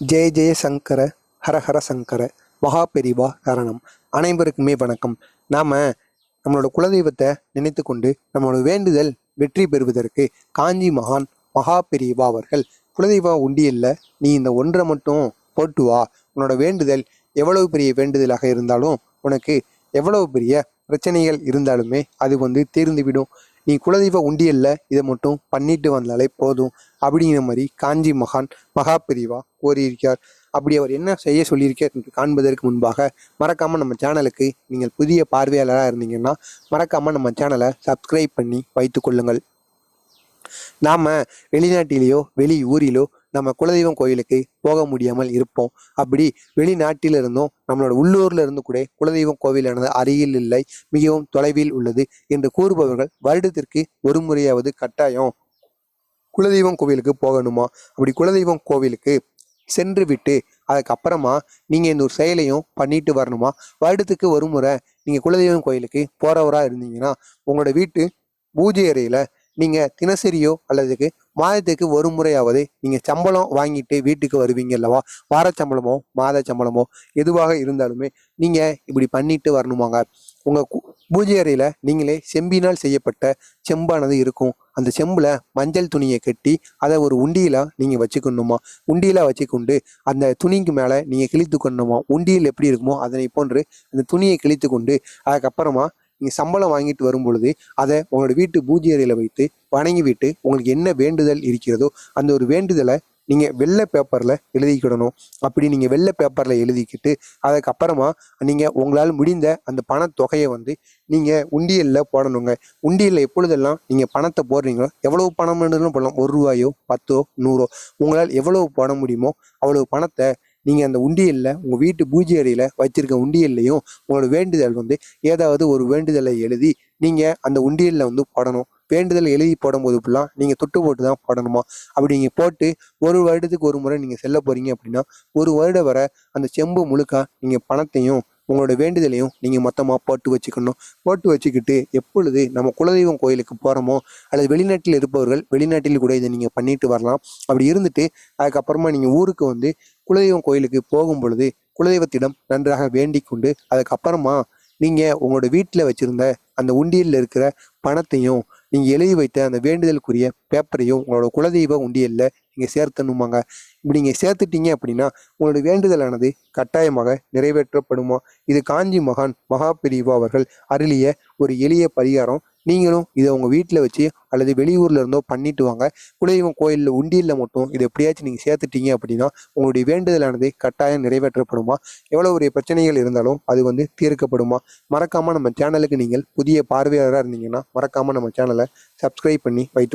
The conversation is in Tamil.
ஜெய ஜெய சங்கர ஹரஹர சங்கர மகா பெரிவா கரணம் அனைவருக்குமே வணக்கம். நாம நம்மளோட குலதெய்வத்தை நினைத்து கொண்டு நம்மளோட வேண்டுதல் வெற்றி பெறுவதற்கு காஞ்சி மகான் மகா பெரிவா அவர்கள் குலதெய்வா உண்டியல்ல நீ இந்த ஒன்றை மட்டும் போட்டு வா. உன்னோட வேண்டுதல் எவ்வளவு பெரிய வேண்டுதலாக இருந்தாலும் உனக்கு எவ்வளவு பெரிய பிரச்சனைகள் இருந்தாலுமே அது வந்து தீர்ந்துவிடும். நீ குலதெய்வ உண்டியல்ல இதை மட்டும் பண்ணிட்டு வந்தாலே போதும் அப்படிங்கிற மாதிரி காஞ்சி மகான் மகாபிரிவா கோரியிருக்கார் அப்படி அவர் என்ன செய்ய சொல்லியிருக்கார் என்று காண்பதற்கு முன்பாக மறக்காமல் நம்ம சேனலுக்கு நீங்கள் புதிய பார்வையாளராக இருந்தீங்கன்னா மறக்காமல் நம்ம சேனலை சப்ஸ்கிரைப் பண்ணி வைத்துக்கொள்ளுங்கள் நாம் வெளிநாட்டிலேயோ வெளி ஊரிலோ நம்ம குலதெய்வம் கோயிலுக்கு போக முடியாமல் இருப்போம். அப்படி வெளிநாட்டில் இருந்தும் நம்மளோட உள்ளூர்ல இருந்து கூட குலதெய்வம் கோவிலானது அருகில் இல்லை மிகவும் தொலைவில் உள்ளது என்று கூறுபவர்கள் வருடத்திற்கு ஒரு முறையாவது கட்டாயம் குலதெய்வம் கோவிலுக்கு போகணுமா? அப்படி குலதெய்வம் கோவிலுக்கு சென்று விட்டு அதுக்கப்புறமா நீங்கள் இந்த ஒரு செயலையும் பண்ணிட்டு வரணுமா? வருடத்துக்கு ஒரு முறை நீங்கள் குலதெய்வம் கோயிலுக்கு போகிறவராக இருந்தீங்கன்னா உங்களோட வீட்டு பூஜை அறையில் நீங்கள் தினசரியோ அல்லதுக்கு மாதத்துக்கு ஒரு முறையாவது நீங்கள் சம்பளம் வாங்கிட்டு வீட்டுக்கு வருவீங்க அல்லவா? வார சம்பளமோ மாத சம்பளமோ எதுவாக இருந்தாலுமே நீங்கள் இப்படி பண்ணிட்டு வரணுமாங்க. உங்கள் பூஜை அறையில் நீங்களே செம்பினால் செய்யப்பட்ட செம்பானது இருக்கும். அந்த செம்பில் மஞ்சள் துணியை கட்டி அதை ஒரு உண்டியில் நீங்கள் வச்சுக்கணுமா? உண்டியில் வச்சுக்கொண்டு அந்த துணிக்கு மேலே நீங்கள் கிழித்து கொள்ளணுமா உண்டியல் எப்படி இருக்குமோ அதனை போன்று அந்த துணியை கிழித்து கொண்டு அதுக்கப்புறமா நீங்கள் சம்பளம் வாங்கிட்டு வரும்பொழுது அதை உங்களோட வீட்டு பூஜை அறையில் வைத்து வணங்கி விட்டு உங்களுக்கு என்ன வேண்டுதல் இருக்கிறதோ அந்த ஒரு வேண்டுதலை நீங்கள் வெள்ளை பேப்பரில் எழுதிக்கிடணும். அப்படி நீங்கள் வெள்ளை பேப்பரில் எழுதிக்கிட்டு அதுக்கப்புறமா நீங்கள் உங்களால் முடிந்த அந்த பணத்தொகையை வந்து நீங்கள் உண்டியலில் போடணுங்க. உண்டியலில் எப்பொழுதெல்லாம் நீங்கள் பணத்தை போடுறீங்களோ எவ்வளவு பணம் வேணும்னு போடலாம். ஒரு ரூபாயோ பத்தோ நூறோ. உங்களால் எவ்வளவு போட முடியுமோ அவ்வளவு பணத்தை நீங்கள் அந்த உண்டியலில் உங்கள் வீட்டு பூஜை அறையில் வச்சிருக்க உண்டியல்லையும் உங்களோட வேண்டுதல் வந்து ஏதாவது ஒரு வேண்டுதலை எழுதி நீங்கள் அந்த உண்டியலில் வந்து போடணும். வேண்டுதல் எழுதி போடும்போது இப்படிலாம் நீங்கள் தொட்டு போட்டு தான் போடணுமா? அப்படி நீங்கள் போட்டு ஒரு வருடத்துக்கு ஒரு முறை நீங்கள் செல்ல போகிறீங்க அப்படின்னா ஒரு வருடம் வரை அந்த செம்பு முழுக்க நீங்கள் பணத்தையும் உங்களோட வேண்டுதலையும் நீங்கள் மொத்தமாக போட்டு வச்சுக்கணும். போட்டு வச்சுக்கிட்டு எப்பொழுது நம்ம குலதெய்வம் கோயிலுக்கு போகிறோமோ அல்லது வெளிநாட்டில் இருப்பவர்கள் வெளிநாட்டில் கூட இதை நீங்கள் பண்ணிட்டு வரலாம். அப்படி இருந்துட்டு அதுக்கப்புறமா நீங்கள் ஊருக்கு வந்து குலதெய்வம் கோயிலுக்கு போகும் பொழுது குலதெய்வத்திடம் நன்றாக வேண்டிக் கொண்டு அதுக்கப்புறமா நீங்கள் உங்களோட வீட்டில் வச்சுருந்த அந்த உண்டியலில் இருக்கிற பணத்தையும் நீங்கள் எழுதி வைத்த அந்த வேண்டுதலுக்குரிய பேப்பரையும் உங்களோட குலதெய்வ உண்டியலில் நீங்கள் சேர்த்தணுமாங்க. இப்படி நீங்கள் சேர்த்துட்டீங்க அப்படின்னா உங்களோட வேண்டுதலானது கட்டாயமாக நிறைவேற்றப்படுமா? இது காஞ்சி மகான் மகாபிரிவா அவர்கள் அருளிய ஒரு எளிய பரிகாரம். நீங்களும் இதை உங்கள் வீட்டில் வச்சு அல்லது வெளியூரில் இருந்தோ பண்ணிட்டு வாங்க. குலதெய்வம் கோயிலில் உண்டியில் மட்டும் இதை எப்படியாச்சும் நீங்கள் சேர்த்துட்டீங்க அப்படின்னா உங்களுடைய வேண்டுதலானது கட்டாயம் நிறைவேற்றப்படுமா? எவ்வளோ பெரிய பிரச்சனைகள் இருந்தாலும் அது வந்து தீர்க்கப்படுமா? மறக்காமல் நம்ம சேனலுக்கு நீங்கள் புதிய பார்வையாளராக இருந்தீங்கன்னா மறக்காமல் நம்ம சேனலை சப்ஸ்கிரைப் பண்ணி வைத்து